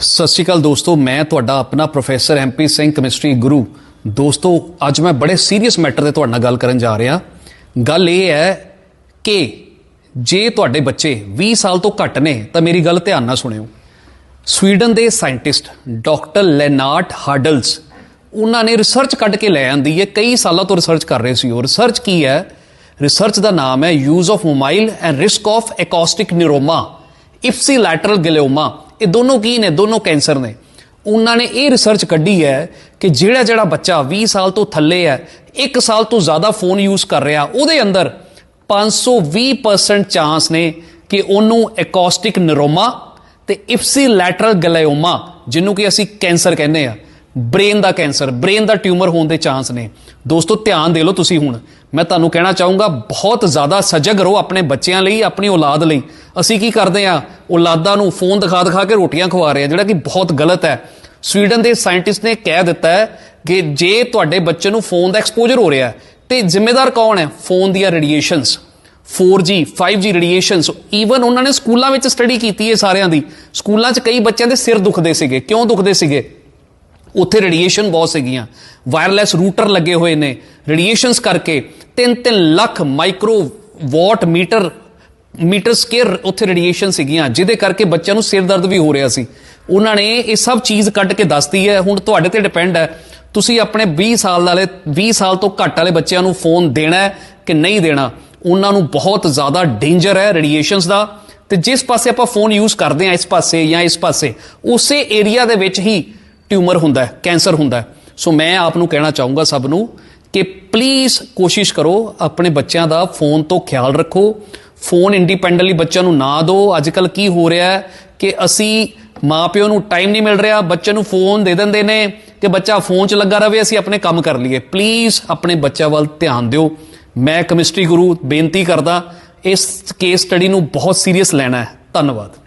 ਸਤਿ ਸ਼੍ਰੀ ਅਕਾਲ ਦੋਸਤੋ, ਮੈਂ ਤੁਹਾਡਾ ਆਪਣਾ professor MP Singh, chemistry Guru. ਦੋਸਤੋ, ਅੱਜ ਮੈਂ ਬੜੇ ਸੀਰੀਅਸ ਮੈਟਰ ਤੇ ਤੁਹਾਡੇ ਨਾਲ ਗੱਲ ਕਰਨ ਜਾ ਰਿਹਾ। ਗੱਲ ਇਹ ਹੈ ਕਿ ਜੇ ਤੁਹਾਡੇ ਬੱਚੇ 20 ਸਾਲ ਤੋਂ ਘੱਟ ਨੇ, ਤਾਂ ਮੇਰੀ ਗੱਲ ਧਿਆਨ ਨਾਲ ਸੁਣਿਓ। ਸਵੀਡਨ ਦੇ ਸਾਇੰਟਿਸਟ ਡਾਕਟਰ ਲੈਨਾਰਟ ਹਾਰਡਲਸ ਉਹਨਾਂ ਨੇ ਰਿਸਰਚ ਕੱਢ ਕੇ ਲੈ ਆਂਦੀ ਹੈ। ਕਈ ਸਾਲਾਂ ਤੋਂ ਰਿਸਰਚ ਕਰ ਰਹੇ ਸੀ ਉਹ। ਰਿਸਰਚ ਕੀ ਹੈ? ਰਿਸਰਚ ਦਾ ਨਾਮ ਹੈ use of mobile and risk of acoustic neuroma ipsilateral glioma ਇਹ ਦੋਨੋਂ ਕੀ ਨੇ? ਦੋਨੋਂ ਕੈਂਸਰ ਨੇ। ਉਹਨਾਂ ਨੇ ਇਹ ਰਿਸਰਚ ਕੱਢੀ ਹੈ ਕਿ ਜਿਹੜਾ ਜਿਹੜਾ ਬੱਚਾ 20 ਸਾਲ ਤੋਂ ਥੱਲੇ ਹੈ 1 ਸਾਲ ਤੋਂ ਜ਼ਿਆਦਾ ਫੋਨ ਯੂਜ਼ ਕਰ ਰਿਹਾ, ਉਹਦੇ ਅੰਦਰ 520% ਚਾਂਸ ਨੇ ਕਿ ਉਹਨੂੰ ਐਕੋਸਟਿਕ ਨਰੋਮਾ ਤੇ ਇਫਸੀ ਲੈਟਰਲ ਗਲਾਇਓਮਾ ਜਿਹਨੂੰ ਕਿ ਅਸੀਂ ਕੈਂਸਰ ਕਹਿੰਦੇ ਆ। ਬ੍ਰੇਨ ਦਾ ਕੈਂਸਰ ਬ੍ਰੇਨ ਦਾ ਟਿਊਮਰ ਹੋਣ ਦੇ ਚਾਂਸ ਨੇ। ਦੋਸਤੋ, ਧਿਆਨ ਦੇ ਲਓ ਤੁਸੀਂ ਹੁਣ। ਮੈਂ ਤੁਹਾਨੂੰ ਕਹਿਣਾ ਚਾਹੂੰਗਾ, ਬਹੁਤ ਜ਼ਿਆਦਾ ਸਜਗ ਰਹੋ ਆਪਣੇ ਬੱਚਿਆਂ ਲਈ, ਆਪਣੀ ਔਲਾਦ ਲਈ। ਅਸੀਂ ਕੀ ਕਰਦੇ ਆ ਔਲਾਦਾਂ ਨੂੰ ਫੋਨ ਦਿਖਾ ਦਿਖਾ ਕੇ ਰੋਟੀਆਂ ਖਵਾ ਰਹੇ ਆ ਜਿਹੜਾ ਕਿ ਬਹੁਤ ਗਲਤ ਹੈ। ਸਵੀਡਨ ਦੇ ਸਾਇੰਟਿਸਟ ਨੇ ਕਹਿ ਦਿੱਤਾ ਹੈ ਕਿ ਜੇ ਤੁਹਾਡੇ ਬੱਚੇ ਨੂੰ ਫੋਨ ਦਾ ਐਕਸਪੋਜ਼ਰ ਹੋ ਰਿਹਾ ਹੈ, ਤੇ ਜ਼ਿੰਮੇਦਾਰ ਕੌਣ ਹੈ? ਫੋਨ ਦੀਆਂ radiations 4G 5G radiations even ਉਹਨਾਂ ਨੇ ਸਕੂਲਾਂ ਵਿੱਚ ਸਟੱਡੀ ਕੀਤੀ ਹੈ ਸਾਰਿਆਂ ਦੀ। ਸਕੂਲਾਂ 'ਚ ਕਈ ਬੱਚਿਆਂ ਦੇ ਸਿਰ ਦੁਖਦੇ ਸੀਗੇ। ਕਿਉਂ ਦੁਖਦੇ ਸੀਗੇ? ਉੱਥੇ ਰੇਡੀਏਸ਼ਨ ਬਹੁਤ ਸੀਗੀਆਂ। ਵਾਇਰਲੈਸ ਰੂਟਰ ਲੱਗੇ ਹੋਏ ਨੇ। ਰੇਡੀਏਸ਼ਨਸ ਕਰਕੇ 3-3 lakh microwatt metre metre square ਉੱਥੇ ਰੇਡੀਏਸ਼ਨ ਸੀਗੀਆਂ, ਜਿਹਦੇ ਕਰਕੇ ਬੱਚਿਆਂ ਨੂੰ ਸਿਰ ਦਰਦ ਵੀ ਹੋ ਰਿਹਾ ਸੀ। ਉਹਨਾਂ ਨੇ ਇਹ ਸਭ ਚੀਜ਼ ਕੱਢ ਕੇ ਦੱਸਤੀ ਹੈ। ਹੁਣ ਤੁਹਾਡੇ ਤੇ ਡਿਪੈਂਡ ਹੈ। ਤੁਸੀਂ ਆਪਣੇ 20 ਸਾਲ ਵਾਲੇ 20 ਸਾਲ ਤੋਂ ਘੱਟ ਵਾਲੇ ਬੱਚਿਆਂ ਨੂੰ ਫੋਨ ਦੇਣਾ ਹੈ ਕਿ ਨਹੀਂ ਦੇਣਾ? ਉਹਨਾਂ ਨੂੰ ਬਹੁਤ ਜ਼ਿਆਦਾ ਡੇਂਜਰ ਹੈ ਰੇਡੀਏਸ਼ਨਸ ਦਾ। ਤੇ ਜਿਸ ਪਾਸੇ ਆਪਾਂ ਫੋਨ ਯੂਜ਼ ਕਰਦੇ ਆ ਇਸ ਪਾਸੇ ਜਾਂ ਇਸ ਪਾਸੇ, ਉਸੇ ਏਰੀਆ ਦੇ ਵਿੱਚ ਹੀ ਟਿਊਮਰ ਹੁੰਦਾ ਹੈ, ਕੈਂਸਰ ਹੁੰਦਾ ਹੈ। ਸੋ ਮੈਂ ਆਪ ਨੂੰ ਕਹਿਣਾ ਚਾਹੂੰਗਾ ਸਭ ਨੂੰ ਕਿ ਪਲੀਜ਼ ਕੋਸ਼ਿਸ਼ ਕਰੋ ਆਪਣੇ ਬੱਚਿਆਂ ਦਾ ਫੋਨ ਤੋਂ ਖਿਆਲ ਰੱਖੋ। ਫੋਨ ਇੰਡੀਪੈਂਡੈਂਟਲੀ ਬੱਚਿਆਂ ਨੂੰ ਨਾ ਦਿਓ। ਅੱਜ ਕੱਲ ਕੀ ਹੋ ਰਿਹਾ ਹੈ ਕਿ ਅਸੀਂ ਮਾਪਿਓ ਨੂੰ ਟਾਈਮ ਨਹੀਂ ਮਿਲ ਰਿਹਾ, ਬੱਚੇ ਨੂੰ ਫੋਨ ਦੇ ਦਿੰਦੇ ਨੇ ਕਿ ਬੱਚਾ ਫੋਨ 'ਚ ਲੱਗਾ ਰਵੇ, ਅਸੀਂ ਆਪਣੇ ਕੰਮ ਕਰ ਲਈਏ। ਪਲੀਜ਼ ਆਪਣੇ ਬੱਚਿਆਂ ਵੱਲ ਧਿਆਨ ਦਿਓ। ਮੈਂ ਕੈਮਿਸਟਰੀ ਗੁਰੂ ਬੇਨਤੀ ਕਰਦਾ, ਇਸ ਕੇਸ ਸਟੱਡੀ ਨੂੰ ਬਹੁਤ ਸੀਰੀਅਸ ਲੈਣਾ ਹੈ। ਧੰਨਵਾਦ।